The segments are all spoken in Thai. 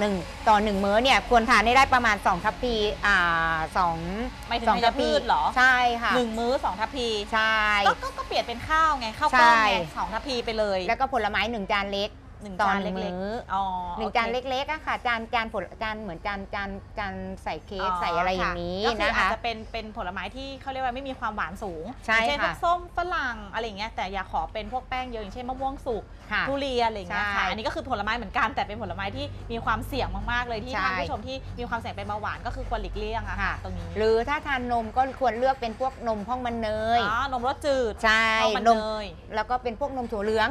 หนึ่งต่อหนึ่งมื้อเนี่ยควรทานให้ได้ประมาณ2ทัพพีอ่าสองหมายถึงสองธัญพืชเหรอ ใช่ค่ะหนึ่งมื้อสองทัพพีใช่ก็ก็ก็เปลี่ยนเป็นข้าวไงข้าวกล้องใช่ไงสองทัพพีไปเลย แล้วก็ผลไม้หนึ่งจานเล็ก หนึ่งต่อจานหนึ่งเล็กมื้อ ๆอ๋อหนึ่งโอคจานเล็กๆอะค่ะ จานจานผลจานเหมือนจานจานจานใส่เค้กใส่อะไรอย่างนี้ก็คือนะอาจคะ จะเป็นเป็นผลไม้ที่เขาเรียกว่าไม่มีความหวานสูงใช่อย่างเช่นพวค่ะ กส้มฝรั่งอะไรอย่างเงี้ยแต่อย่าขอเป็นพวกแป้งเยอะอย่างเช่นมะม่วงสุกค่ะ ทุเรียนอะไรอย่างเงี้ยใช่ค่ะอันนี้ก็คือผลไม้เหมือนกันแต่เป็นผลไม้ที่มีความเสี่ยงมากๆเลยที่ใช่ ท่านผู้ชมที่มีความเสี่ยงเป็นเบาหวานก็คือควรหลีกเลี่ยงอะค่ะค่ะตรงนี้หรือถ้าทานนมก็ควรเลือกเป็นพวกนมพ่องมันเนยอ๋อนมรสจืดใช่ข้าวมันนมเนยแล้วก็เป็นพวกนมถั่วเหลือง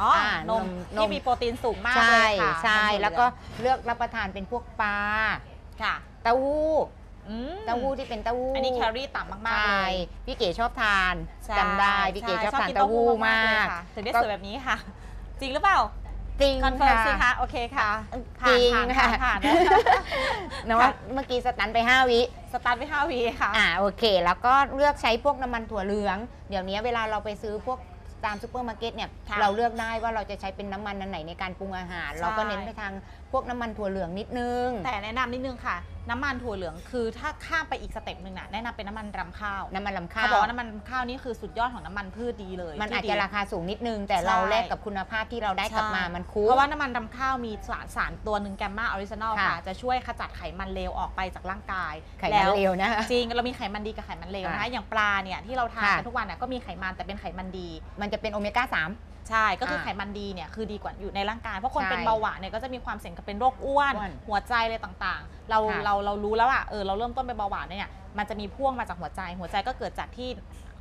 อ๋ออ่านนมนที่ม มีโปรตีนสูงมากใช่เลยค่ะใช่นมถั่เหองแล้วก็เลือกรับประทานเป็นพวกปลาค่ะเต้าหู้อืมเต้าหู้ที่เป็นเต้าหู้อันนี้แคลอรี่ต่ำมากๆใช่เลยพี่เก๋ชอบทานใช่จำได้พี่เก๋ใชอบทานกิเต้าหู้มาก เลยค่ะถึงได้ก็สวยแบบนี้ค่ะ จริงหรือเปล่าจริงคอนเฟิร์มสิค่ะ คะโอเคค่ะจริงผ่านค่ะผ่านผ่านนะว่าเมื่อกี้สตันไป 5 วิ สตาร์ทไป5วีค่ะ อ่าโอเค แล้วก็เลือกใช้พวกน้ำมันถั่วเหลือง เดี๋ยวนี้เวลาเราไปซื้อพวก ตามซูเปอร์มาร์เก็ตเนี่ยค่ะเราเลือกได้ว่าเราจะใช้เป็นน้ำมันอันไหนในการปรุงอาหาร ใช่ เราก็เน้นไปทางพวกน้ำมันถั่วเหลืองนิดนึง แต่แนะนำนิดนึงค่ะ น้ำมันถั่วเหลืองคือถ้าข้ามไปอีกสเต็ปหนึ่งน่ะแนะนำเป็นน้ำมันรำข้าวน้ำมันลำข้าเขาว บอกว่าน้ำมันข้าวนี่คือสุดยอดของน้ำมันพืชดีเลยมันอาจที่จะดี ราคาสูงนิดนึง แต่ใช่เราแลกกับคุณภาพที่เราได้กลับมาใช่มันคุ้ม เพราะว่าน้ำมันรำข้าวมีสารสารตัวหนึ่งแกมมาออริจินอลค่ะ ค่ะ จะช่วยขจัดไขมันเลวออกไปจากร่างกายไขมันแล้วเร็วนะคะ จริง เรามีไขมันดีกับไขมันเลวนะคะค่ะอย่างปลาเนี่ยที่เราทานค่ะ กันทุกวันน่ะก็มีไขมันแต่เป็นไขมันดี มันจะเป็นโอเมก้า ใช่ก็คือค่ะไขมันดีเนี่ยคือดีกว่าอยู่ในร่างกาย เพราะคนใช่เป็นเบาหวานเนี่ยก็จะมีความเสี่ยงกับเป็นโรคอ้วนอ้วนหัวใจอะไรต่างๆ เราค่ะเราเรารู้แล้วอะเออเราเริ่มต้นเป็นเบาหวานเนี่ยมันจะมีพ่วงมาจากหัวใจ หัวใจก็เกิดจากที่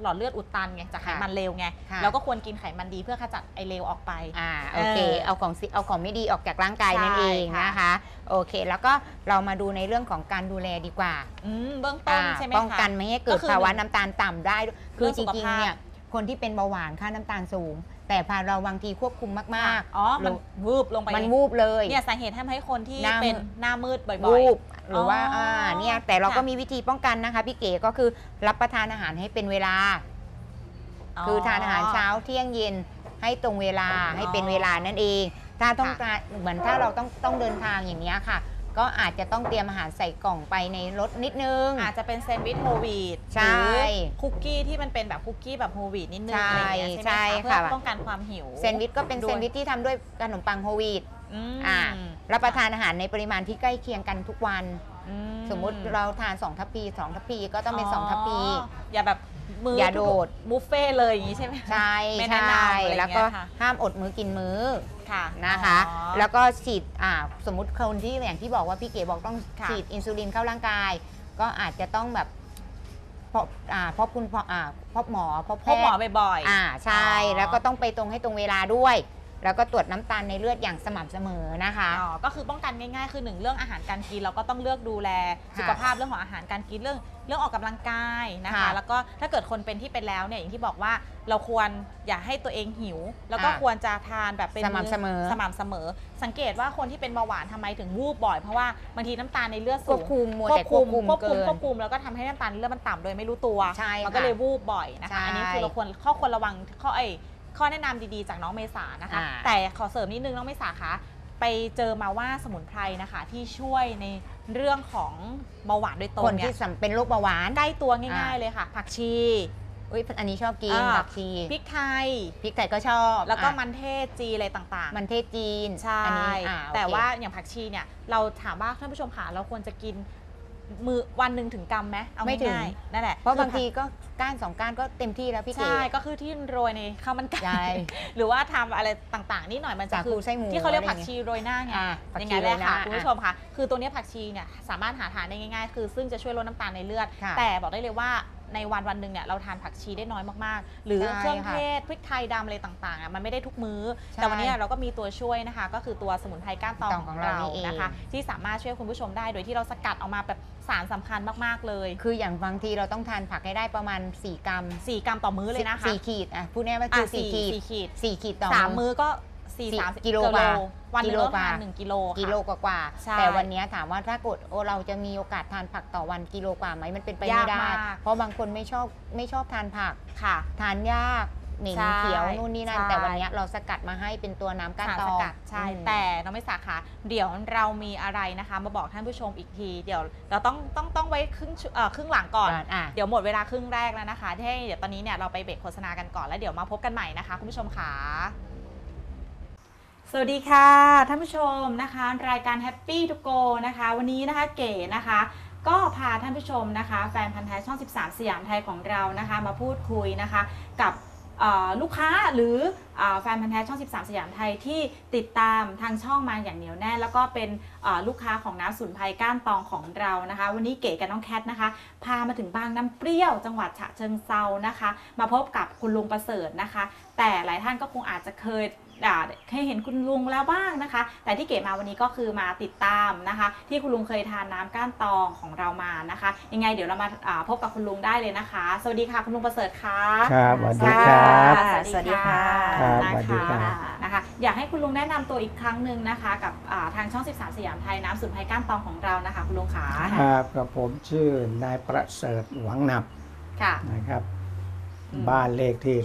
หลอดเลือดอุดตันไงจากไขมันเลวไงค่ะเราก็ควรกินไขมันดีเพื่อขจัดไอเลวออกไป3อ่าโอเคเออเอาของสิเอาของไม่ดีออกจากร่างกายนั่นใช่เองค่ะนะคะโอเค แล้วก็เรามาดูในเรื่องของการดูแลดีกว่าอืมเบื้องต้นอ่าใช่ไหมป้องคะกันไม่ให้เกิก็ดคือภาวะหนึ่งน้ำตาลต่ำได้ด้วยคืเรื่อองจสุขริงภาๆพเนี่ยคนที่เป็นเบาหวานค่าน้ำตาลสูง แต่พอเราบางทีควบคุมมากอ๋อๆมันวูบลงไปมันวูบเลยเนี่ยสาเหตุทำให้คนที่หน้ามืดเป็นหน้ามืดบ่อยวูบๆหรือว่าอ๋ออ่าเนี่ยแต่เราก็ค่ะมีวิธีป้องกันนะคะพี่เก๋ก็คือรับประทานอาหารให้เป็นเวลา คือทานอาหารเช้าเที่ยงเย็นให้ตรงเวลาให้เป็นเวลานั่นเอง ถ้าต้องการเหมือนถ้าเราต้องต้องเดินทางอย่างนี้ยค่ะ ก็อาจจะต้องเตรียมอาหารใส่กล่องไปในรถนิดนึง อาจจะเป็นแซนด์วิชโฮลวีตใช่หรือคุกกี้ที่มันเป็นแบบคุกกี้แบบโฮลวีตนิดนึงใช่อะไรอย่างเงี้ยใช่ไหมใช่คะเพื่อค่ะป้องกันความหิวแซนด์วิชก็เป็นด้วยแซนด์วิชที่ทำด้วยขนมปังโฮลวีตอืมอ่ารับประทานอาหารในปริมาณที่ใกล้เคียงกันทุกวันอืสมมุติเราทาน2ทัพพี2ทัพพีก็ต้องเป็น2ทัพพีอย่าแบบ มืออย่าโดด บุฟเฟ่ต์เลยอย่างนี้ใช่ไหมใช่ไม่แนะใช่นำอะไรอย่างเงี้ยแล้วก็ค่ะห้ามอดมื้อกินมื้อค่ะนะคะ อ๋อ แล้วก็ฉีดอ่าสมมติคนที่อย่างที่บอกว่าพี่เก๋บอกต้องค่ะ ฉีดอินซูลินเข้าร่างกาย ก็อาจจะต้องแบบพบอ่าพบคุณพออ่าพบหมอพบแพพบหมอทย์บ่อยๆอ่าใช่ อ๋อ แล้วก็ต้องไปตรงให้ตรงเวลาด้วย แล้วก็ตรวจน้ำตาลในเลือดอย่างสม่ำเสมอนะคะอ๋อก็คือป้องกันง่ายๆคือหนึ่งเรื่องอาหารการกินเราก็ต้องเลือกดูแลค่ะสุขภาพเรื่องของอาหารการกินเรื่องเรื่องออกกำลังกายนะคะค่ะแล้วก็ถ้าเกิดคนเป็นที่เป็นแล้วเนี่ยอย่างที่บอกว่าเราควรอย่าให้ตัวเองหิว แล้วก็อ่าควรจะทานแบบเป็นสม่ำเสมอสม่ำเสมอ สังเกตว่าคนที่เป็นเบาหวานทำไมถึงวูบบ่อยเพราะว่าบางทีน้ำตาลในเลือดควสูบงคุมมัวควแต่บคคุวมบคุมควบคุมเกินควบคุมแล้วก็ทำให้น้ำตาลในเลือดมันต่ำโดยไม่รู้ตัวใช่มันค่ะก็เลยวูบบ่อยนะคะใช่อันนี้คือเราควรข้อควรระวังข้อไอ้ ข้อแนะนำดีๆจากน้องเมษานะคะ อ่า แต่ขอเสริมนิดนึงน้องเมษาคะไปเจอมาว่าสมุนไพรนะคะ ที่ช่วยในเรื่องของเบาหวานโดยตรคงนเนี่ที่ยสัมเป็นโรคเบาหวานใกล้ตัวง่ายอ่าๆเลยค่ะ ผักชี อุ้ยอันนี้ชอบกินอ่า ผักชีพริกไทย พริกไทยก็ชอบแล้วก็อะมันเทศจีอะไรต่างๆ มันเทศจีนใช่ อันี้อะโอเค แต่ว่าอย่างผักชีเนี่ย เราถามว่าท่านผู้ชมค่ะเราควรจะกิน มือวันหนึ่งถึงกำไหมเอาไม่ถึง ง่ายๆนั่นแหละเพราะบางคือทีก็ก้านสองก้านก็เต็มที่แล้วพี่เก๋ ใช่ก็คือที่โรยในข้าวมันไก่ใช่หรือว่าทำอะไรต่างๆนิดหน่อยมันจะสาคูคือไส้หมูที่เขาเรียกอะไรผักชีโรยหน้าไงอะผักอย่างชีนั้นแหละค่ะโรยหน้าคุณผู้ชมค่ะ คือตัวเนี้ยผักชีเนี่ยสามารถหาทานได้ง่าย ๆ คือซึ่งจะช่วยลดน้ำตาลในเลือด ค่ะแต่บอกได้เลยว่า ในวันวันหนึ่งเนี่ยเราทานผักชีได้น้อยมากๆ หรือใช่เครื่องค่ะเทศพริกไทยดำอะไรต่างๆอะมันไม่ได้ทุกมื้อใช่แต่วันนี้เราก็มีตัวช่วยนะคะ ก็คือตัวสมุนไพรก้านตองตองขขอองงเราเรานี่เองนะคะ ที่สามารถช่วยคุณผู้ชมได้โดยที่เราสกัดออกมาแบบสารสำคัญมากๆเลย คืออย่างบางทีเราต้องทานผักให้ได้ประมาณ 4 กรัม 4 กรัมต่อมื้อเลยนะคะสี่ขีดอะพูดง่ายๆว่าอะคือสี่สี่ขีดสี่ขีดสี่ขีดต่อสามมื้มื้ออก็ สี่สี่สามกิโลกว่าวันหนึงกิโลเรากว่าทานหนึ่งกิโลค่ะกิโลกว่าใช่ๆแต่วันนี้ถามว่าถ้ากดโอเราจะมีโอกาสทานผักต่อวันกิโลกว่าไหมมันเป็นไปยาไม่กได้มากเพราะบางคนไม่ชอบไม่ชอบทานผักค่ะ ทานยากเหม็นใช่เขียวนู่นนี่นั่นใช่แต่วันเนี้ยเราสกัดมาให้เป็นตัวน้ำก้านสารตสองกัดใช่อืมแต่น้องไม่สาขาเดี๋ยวเรามีอะไรนะคะ มาบอกท่านผู้ชมอีกที เดี๋ยวเราต้องต้องต้องไว้ครึ่งชั่วเอ่อครึ่งหลังก่อนอะเดี๋ยวหมดเวลาครึ่งแรกแล้วนะคะที่เดี๋ยวตอนนี้เนี่ยเราไปเบรกโฆษณากันก่อนแล้วเดี๋ยวมาพบกันใหม่นะคะ คุณผู้ชมค่ะ สวัสดีค่ะท่านผู้ชมนะคะ รายการ Happy to Go นะคะ วันนี้นะคะเก๋นะคะ ก็พาท่านผู้ชมนะคะ แฟนพันธ์แท้ช่อง 13 สยามไทยของเรานะคะ มาพูดคุยนะคะ กับลูกค้าหรือ แฟนพันธ์แท้ช่อง 13 สยามไทยที่ติดตามทางช่องมาอย่างเหนียวแน่นแล้วก็เป็นเอ่อลูกค้าของน้ำสมุนไพรก้านตองของเรานะคะ วันนี้เก๋กับน้องแคทนะคะ พามาถึงบางน้ำเปรี้ยวจังหวัดฉะเชิงเซานะคะ มาพบกับคุณลุงประเสริฐนะคะ แต่หลายท่านก็คงอาจจะเคยอ่าเคยเห็นคุณลุงแล้วบ้างนะคะ แต่ที่เก๋มาวันนี้ก็คือมาติดตามนะคะ ที่คุณลุงเคยทานน้ำก้านตองของเรามานะคะ ยังไงเดี๋ยวเรามาอ่าพบกับคุณลุงได้เลยนะคะ สวัสดีค่ะคุณลุงประเสริฐค่ะครับสวัสดีครับสวัสดีค่ะครับนะสวัสดีครัคะบนะคะ อยากให้คุณลุงแนะนำตัวอีกครั้งหนึ่งนะคะ กับอ่าทางช่อง 13 สยามไทยน้ำสมุนไพรก้านตองของเรานะคะ คุณลุงขาครับกับผมชื่อนายประเสริฐหวังหนับค่ะ นะครับ อืมบ้านเลขที่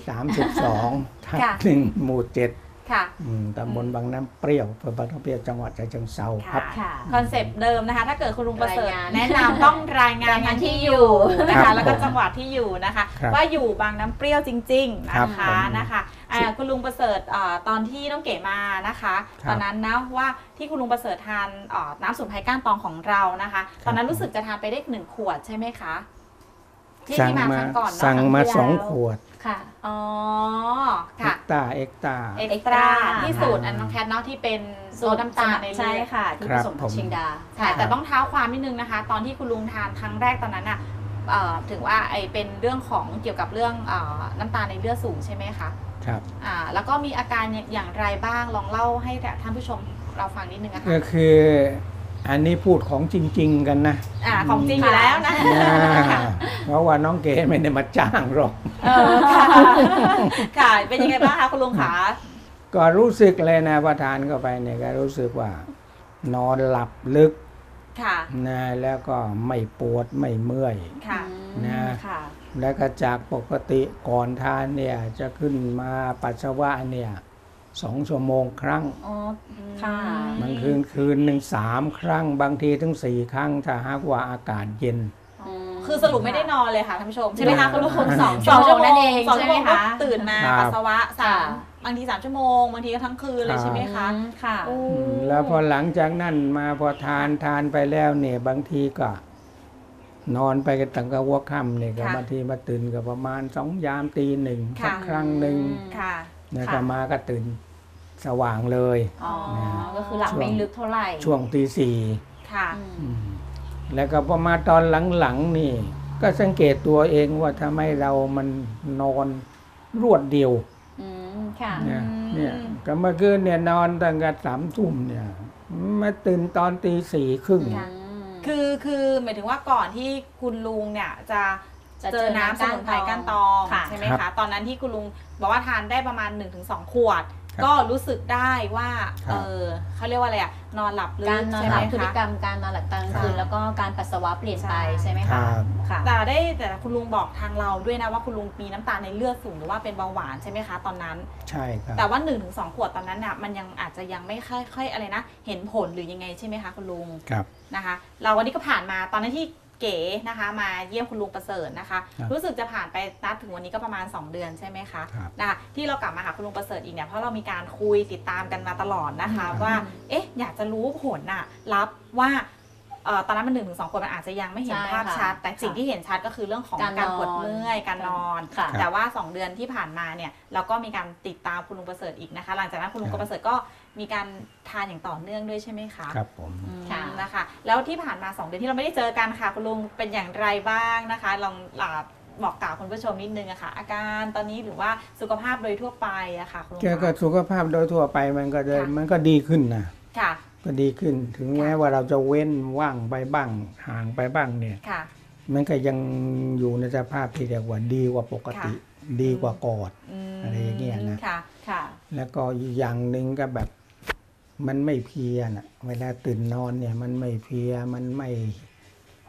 32ทับค่ะ หนึ่งหมู่เจ็ด ค่ะอืมตำบลบางน้ำเปรี้ยวอำเภอบางน้ำเปรี้ยวจังหวัดฉะเชิงเซาครับ ค่ะ คอนเซปต์เดิมนะคะ ถ้าเกิดคุณลุงประเสริฐรายงานแนะนำต้องรายงานรายงานทั้งที่ที่ออยู่ยู่นะครัคะ บแล้วก็ผมจังหวัดที่อยู่นะคะ ครับว่าอยู่บางน้ำเปรี้ยวจริงๆครับนะคะผมนะคะอ่าคุณลุงประเสริฐอ่าตอนที่น้องเก๋มานะคะ ครับตอนนั้นนะว่าที่คุณลุงประเสริฐทานอ่าน้ำสมุนไพรก้านตองของเรานะคะ ตอนนั้นรู้สึกจะทานไปได้หนึ่งขวดใช่ไหมคะที่สั่งที่มามาครั้งก่อนเนาะสั่งมาครั้งที่สองแล้ว ขวด ค่ะ อ๋อ เอ็ค่ะ กตาเอ็กตา เอ็กซ์ตร้า Extra ที่สูตรอันน้องแคทเนาะที่เป็นสูตรน้ำตาลในเลือดใช่ค่ะ ที่ครัผบสมผกับมชิงดาใช่แต่ต้องเท้าความนิดนึงนะคะ ตอนที่คุณลุงทานครั้งแรกตอนนั้นอะเอ่อถึงว่าไอเป็นเรื่องของเกี่ยวกับเรื่องเออน้ำตาลในเลือดสูงใช่ไหมคะครับ อ่าแล้วก็มีอาการอย่างไรบ้างลองเล่าให้ท่านผู้ชมเราฟังนิดนึงอะก็ค่ะคือ อันนี้พูดของจริง ๆ กันนะอ่าของจริงอยู่แล้วนะอ่าเพราะว่าน้องเก๋ไม่ได้มาจ้างหรอก เออค่ะค่ะเป็นยังไงบ้างคะคุณลุงขาก็รู้สึกเลยนะประทานเข้าไปเนี่ยก็รู้สึกว่า นอนหลับลึกค่ะนะแล้วก็ไม่ปวดไม่เมื่อย ค่ะนะ ค่ะ แล้วก็จากปกติก่อนทานเนี่ยจะขึ้นมาปัสสาวะเนี่ย สองชั่วโมงครั้ง อ๋อ ค่ะ บางคืนคืนหนึ่งสามครั้ง บางทีถึงสี่ครั้งถ้าหากว่าอากาศเย็น คือสรุปไม่ได้นอนเลยค่ะท่านผู้ชมใช่ไหมคะคุณลุงสองสองชั่วโมงนั่นเองสองชั่วโมงใช่ไหมก็คะตื่นมาครับ ปัสสาวะสามค่ะบางทีสามชั่วโมงบางทีก็ทั้งคืนเลยครับใช่ไหมคะอืมค่ะ โอ้อืมแล้วพอหลังจากนั้นมาพอทานทานไปแล้วเนี่ยบางทีก็ นอนไปกันตั้งแต่หัวค่ำเนี่ยก็บางทีมาตื่นก็ประมาณสองยามตีหนึ่งสักครั้งหนึ่งค่ะ นะค่ะก็มาก็ตื่นสว่างเลย อ๋อ ก็คือหลับไม่ลึกเท่าไหร่ช่วงตีสี่ค่ะ อืมอืมแล้วก็พอมาตอนหลังๆนี่ ก็สังเกตตัวเองว่าทำไมเรามันนอนรวดเดียว อืมค่ะ เนี่ยอืมเนี่ยก็เมื่อคืนเนี่ยนอนตั้งแต่สามทุ่มเนี่ยมาตื่นตอนตีสี่ครึ่งค่ะคือคือหมายถึงว่าก่อนที่คุณลุงเนี่ยจะ จะเจอน้ำสมุนไพรก้านตองค่ะ ใช่ไหมครัคะ บตอนนั้นที่คุณลุงบอกว่าทานได้ประมาณ 1-2 ขวด ครับก็รู้สึกได้ว่าครับเออเขาเรียกว่าอะไรอะนอนหลับลึการกนอนใช่หไหลัมบพฤติคะ กรรมการนอนหลับกลางคืนใช่แล้วก็การปัสสาวะเปลี่ยนไปใช่ใช่ไหมครัคะบค่ะ แต่ได้แต่คุณลุงบอกทางเราด้วยนะว่าคุณลุงมีน้ำตาลในเลือดสูงหรือว่าเป็นเบาหวานใช่ไหมคะตอนนั้น ใช่ครับ แต่ว่า1นถึงสขวดตอนนั้นน่ะมันยังอาจจะยังไม่ค่อยค่อยอะไรนะ เห็นผลหรือยังไงใช่ไหมคะคุณลุงครับ นะคะ เราวันนี้ก็ผ่านมาตอนนั้นที่ เก๋นะคะ มาเยี่ยมคุณลุงประเสริฐนะคะ ครับรู้สึกจะผ่านไปนับถึงวันนี้ก็ประมาณ 2 เดือนใช่ไหมคะครับนะคะที่เรากลับมาหาคุณลุงประเสริฐอีกเนี่ยเพราะเรามีการคุยติดตามกันมาตลอดนะคะ ครับ ว่าเอ๊ะอยากจะรู้ผลน่ะรับว่าเอ่อตอนนั้นมันหนึ่งถึงสองขวดมันอาจจะยังไม่เห็นใช่ภาพค่ะชัด แต่สิ่งค่ะที่เห็นชัดก็คือเรื่องของการการนอนปวดเมื่อยการนอน ค่ะ แต่ว่า 2 เดือนที่ผ่านมาเนี่ยเราก็มีการติดตามคุณลุงประเสริฐอีกนะคะ หลังจากนั้นคุณลุงครับ ประเสริฐก็ มีการทานอย่างต่อเนื่องด้วยใช่ไหมคะครับผม อืมค่ะ นะคะ แล้วที่ผ่านมา 2 เดือนที่เราไม่ได้เจอกันค่ะ คุณลุงเป็นอย่างไรบ้างนะคะ ลองอ่าบอกกล่าวคุณผู้ชมนิดนึงอะค่ะ อาการตอนนี้หรือว่าสุขภาพโดยทั่วไปอะค่ะคุณลุงแกก็คะ สุขภาพโดยทั่วไปมันก็จะค่ะ มันก็ดีขึ้นนะค่ะ ก็ดีขึ้น ถึงแม้ว่าเราจะเว้นว่างไปบ้างห่างไปบ้างเนี่ย ค่ะ มันก็ยังอยู่ในสภาพที่เรียกว่าดีกว่าปกติ ดีกว่ากอด มอะไรอย่างเงี้ยนะ ค่ะ ค่ะ แล้วก็อีกอย่างหนึ่งก็แบบ มันไม่เพลียนะเวลาตื่นนอนเนี่ย มันไม่เพลียมันไม่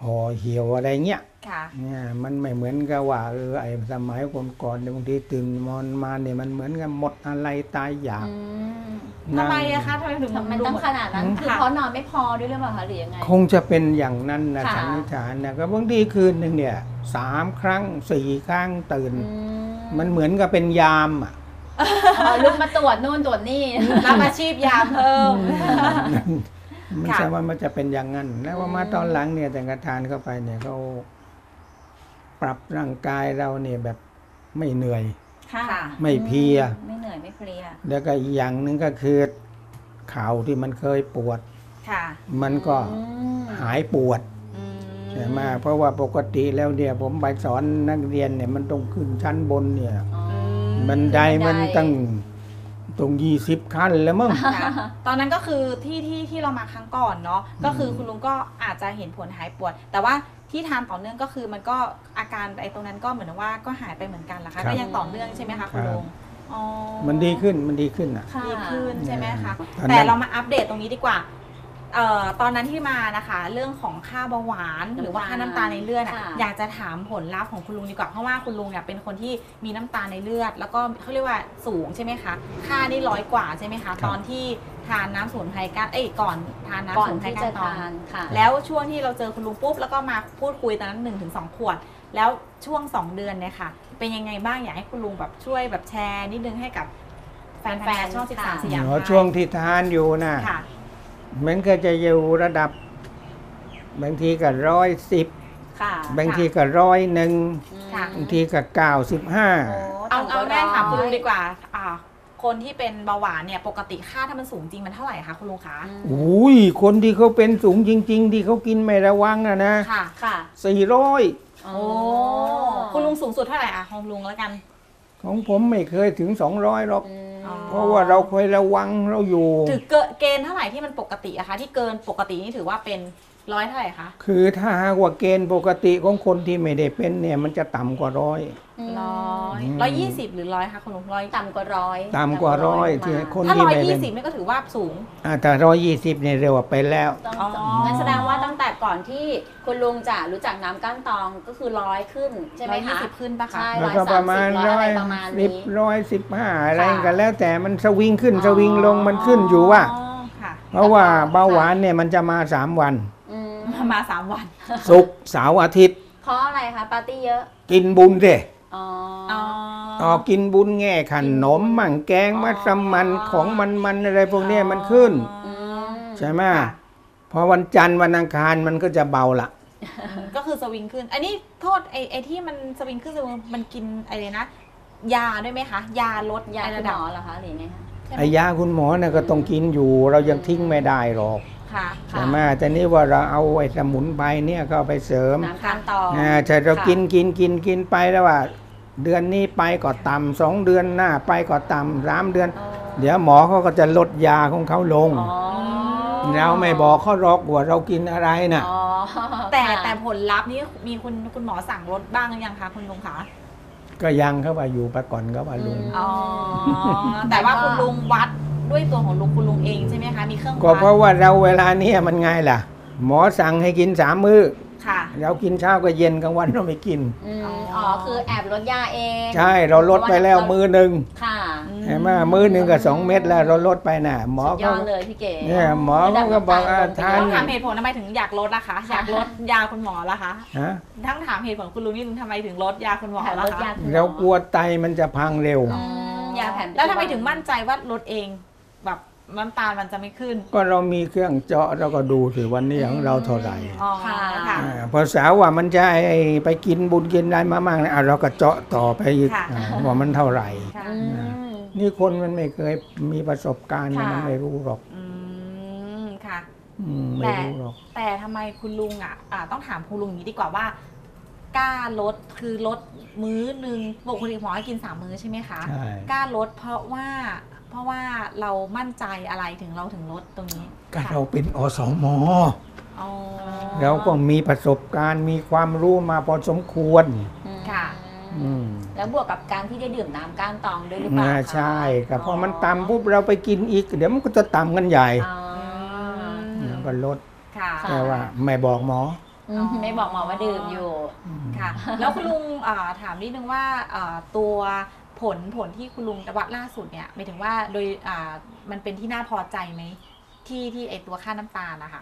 หห่อเหี่ยวอะไรเงี้ยค่ะเนี่ยมันไม่เหมือนกับว่าเออไอ้สมัยก่อนๆเนี่ยบางทีตื่นมอนมาเนี่ยมันเหมือนกับหมดอะไรตายอยากอืมทำไมอะคะทำไมถึงทำไมดูต้องเหมือนขนาดนั้น คือค่ะเพราะนอนไม่พอด้วยหรือเปล่าคะหรือยังไง คงจะเป็นอย่างนั้นนะค่ะสันนิษฐานนะก็บางทีคืนหนึ่งเนี่ยสามครั้งสี่ครั้งตื่นอืมันเหมือนกับเป็นยามอะอ๋อ ลุกมาตรวจนู่นตรวจนี่รับอาชีพยามเพิ่มไม่ค่ะใช่ว่ามันจะเป็นอย่างนั้น แล้วว่ามาตอนหลังเนี่ยแต่กระทานเข้าไปเนี่ยเขาปรับร่างกายเราเนี่ยแบบไม่เหนื่อยค่ะไม่เพลีย ไม่เหนื่อยไม่เพลีย แล้วก็อีกอย่างหนึ่งก็คือเข่าที่มันเคยปวดค่ะมันก็อืมหายปวดอืมใช่ไหมเพราะว่าปกติแล้วเนี่ยผมไปสอนนักเรียนเนี่ยมันต้องขึ้นชั้นบนเนี่ยอ๋อ บันไดมันตั้งตรงยี่สิบขั้นแล้วมั้ง ค่ะตอนนั้นก็คือที่ที่ที่เรามาครั้งก่อนเนาะก็คือคุณลุงก็อาจจะเห็นผลหายปวด แต่ว่าที่ทานต่อเนื่องก็คือมันก็อาการไอ้ตรงนั้นก็เหมือนว่าก็หายไปเหมือนกันละครัคะบก็ยังต่อเนื่องใช่ไหมคะคุณลุงอ๋อมันดีขึ้นมันดีขึ้นอะ ค่ะ ดีขึ้นใช่ไหมคะ ตอนนั้น แต่เรามาอัปเดตตรงนี้ดีกว่า เอ่อตอนนั้นที่มานะคะ เรื่องของค่าเบาหวานหรือว่าค่าน้ำตาลในเลือดอะค่ะ อยากจะถามผลลัพธ์ของคุณลุงดีกว่าเพราะว่าคุณลุงเนี่ยเป็นคนที่มีน้ำตาลในเลือด แล้วก็เขาเรียกว่าสูงใช่ไหมคะ ค่านี่ร้อยกว่าใช่ไหมคะ ตอนที่ทานน้ำสมุนไพรก้านเอ้ยก่อนทานน้ำก่อสนมุนไพรที่ก้าจะนตองทานค่ะแล้วช่วงที่เราเจอคุณลุงปุ๊บแล้วก็มาพูดคุยตอนนั้น1นถึงสขวด แล้วช่วง2เดือนเนี่ยค่ะ เป็นยังไงบ้างอยากให้คุณลุงแบบช่วยแบบแชร์นิดนึงให้กับแฟนๆช่องค่ะ13สยามอ๋อไทยช่วงที่ทานอยู่นะค่ะ มันก็จะอยู่ระดับบางทีก็ร้อยสิบค่ะ บางทีก็ร้อยหนึ่งค่ะ บางทีก็เก้าสิบห้า โอ้เอาเอาต่ำว่ง่ายถามคุณลุงร้อยดีกว่า อ่า คนที่เป็นเบาหวานเนี่ยปกติค่าถ้ามันสูงจริงมันเท่าไหร่คะคุณลุงคะอืมอุ้ยคนที่เขาเป็นสูงจริง ๆ ที่เขากินไม่ระวังอะนะค่ะ ค่ะ สี่ร้อยโอ้คุณลุงสูงสุดเท่าไหร่อะของลุงแล้วกัน ของผมไม่เคยถึงสองร้อยหรอก อืมอ๋อ เพราะว่าเราเคยระวังเราอยู่ถือเกินเกณฑ์เท่าไหร่ที่มันปกติอะคะที่เกินปกตินี่ถือว่าเป็นร้อยเท่าไหร่คะคือถ้าหากว่าเกณฑ์ปกติของคนที่ไม่ได้เป็นเนี่ยมันจะต่ำกว่าร้อยอืมร้อยอืมร้อยยี่สิบหรือร้อยคะคุณลุงร้อยต่ำกว่าร้อยต่ำกว่าร้อยที่มาคนถ้าที่ร้อยไม่เป็ยี่นสิบนี่ก็ถือว่าสูงอ่าแต่ร้อยยี่สิบเนี่ยเร็วกว่าไปแล้วต้องอ๋องั้นแสดงว่าตั้งแต่ ก่อนที่คุณลุงจะรู้จักน้ำก้านตองก็คือร้อยขึ้นใช่ไหมร้อยยี่คะ สิบขึ้นปะคะ ใช่ แล้วก็ประมาณร้ร้ออยยสามสิบร้อยอะไรประมาณสิบนี้ร้อยสิบห้าอะไรค่ะกันแล้วแต่มันสวิงขึ้นอ๋อ สวิงลงมันขึ้นอยู่ว่า อ๋อค่ะ เพราะว่าเบาหวานเนี่ยมันจะมาสามวัน อืมมามาสามวัน ศุกร์เสาร์อาทิตย์ เพราะอะไรคะปาร์ตี้เยอะ กินบุญเด้อ๋ออ๋อ ออกกินบุญแง่ขนมมั่งแกงมัสมันของมันมันๆอะไรพวกเนี้ยมันขึ้น อืม ใช่ไหมค่ะ พอวันจันทร์วันอังคารมันก็จะเบาละ ก็คือสวิงขึ้น อันนี้โทษไอ้ไอ้ที่มันสวิงขึ้นสวิงมันกินอะไรนะ ยาด้วยไหมคะ ยาลดยาไอ้คุระณหดัมบอเหรอคะหรือไงคะใช่ไหมไอ้ยาคุณหมอเนี่ยก็ต้องกินอยู่ เรายังทิ้งไม่ได้หรอกค่ะค่ะใช่ไหมแต่นี่ว่าเราเอาไอ้สมุนไพรเนี่ยก็เอาไปเสริมน้ำก้านตองอ่าใช่เราค่ะ กินกินกินกินไปแล้วว่า เดือนนี้ไปก็ต่ำสองเดือนหน้าไปก็ต่ำสามเดือนอ๋อเดี๋ยวหมอเขาก็จะลดยาของเขาลง อ๋อ เราไม่บอกเขาหรอกว่าเรากินอะไรน่ะอ๋อแต่ค่ะแต่ผลลัพธ์นี่มีคุณคุณหมอสั่งลดบ้างหรือยังคะคุณลุงคะก็ยังเขาว่าอยู่ไปก่อนก็ว่าลุงอ๋อแต่ว่าคุณลุงวัดด้วยตัวของลุงคุณลุงเองใช่ไหมคะมีเครื่องก็วัดเพราะว่าเราเวลาเนี้ยมันไงล่ะ หมอสั่งให้กินสามมื้อค่ะ เรากินเช้าก็เย็นกลางวันเราไม่กินอืมอ๋ออ๋อ๋อคือแอบลดยาเอง ใช่เราลดไปแล้วมือหนึ่งค่ะ เห็นไหมมือหนึ่งกับสองเม็ดแล้วเราลดไปน่ะ หมอสุดยก็อดเลยพี่เก๋ เนี่ยหมอเขาก็บอกว่าทานต้องถามเหตุผลทำไมถึงอยากลดล่ะคะ อยากลดยาคุณหมอล่ะคะ ฮะทั้งถามเหตุผลคุณลุงนี่ทำไมถึงลดยาคุณหมอแผนลล่ะดยาคะคุณหมอ เรากลัวไตมันจะพังเร็วอืมยาแผนปัจจุบัน แล้วทำไมถึงมั่นใจว่าลดเอง แบบน้ำตาลมันจะไม่ขึ้นก็เรามีเครื่องเจาะเราก็ดูสิวันนี้ของเราเท่าไหร่อ๋อค่ะค่ะ อ่าพอสาวว่ามันจะไอ้ไปกินบุญกินอะไรมามากนะอะเราก็เจาะต่อไปอีกค่ะ อ่าว่ามันเท่าไหร่ ค่ะ อืม นี่คนมันไม่เคยมีประสบการณ์ค่ะ มันไม่รู้หรอก อืมค่ะ อืมไม่แต่รู้หรอก แต่ทำไมคุณลุงอะอ่าต้องถามคุณลุงอย่างนี้ดีกว่าว่ากล้าลดคือลดมื้อหนึ่งปกติหมอให้กินสามมื้อใช่ไหมคะใช่ กล้าลดเพราะว่า เพราะว่าเรามั่นใจอะไรถึงเราถึงลดตรงนี้ก็ค่ะเราเป็นอสมอ๋อเราก็มีประสบการณ์มีความรู้มาพอสมควร ค่ะ อืมแล้วบวกกับการที่ได้ดื่มน้ำก้านตองด้วยหรือเปล่าอ่าคะใช่ก็พอมันต่ำปุ๊บเราไปกินอีก เดี๋ยวมันก็จะต่ำกันใหญ่อ๋อแล้วก็ลดค่ะค่ะ แต่ว่าไม่บอกหมออืมไม่บอกหมอว่าดื่มอยู่ค่ะ แล้วคุณลุงอ่าถามนิดนึงว่าอ่าตัวผลผลที่คุณลุงวัดล่าสุดเนี่ยหมายถึงว่าโดยอ่ามันเป็นที่น่าพอใจไหมที่ที่ไอตัวค่าน้ำตาลนะคะ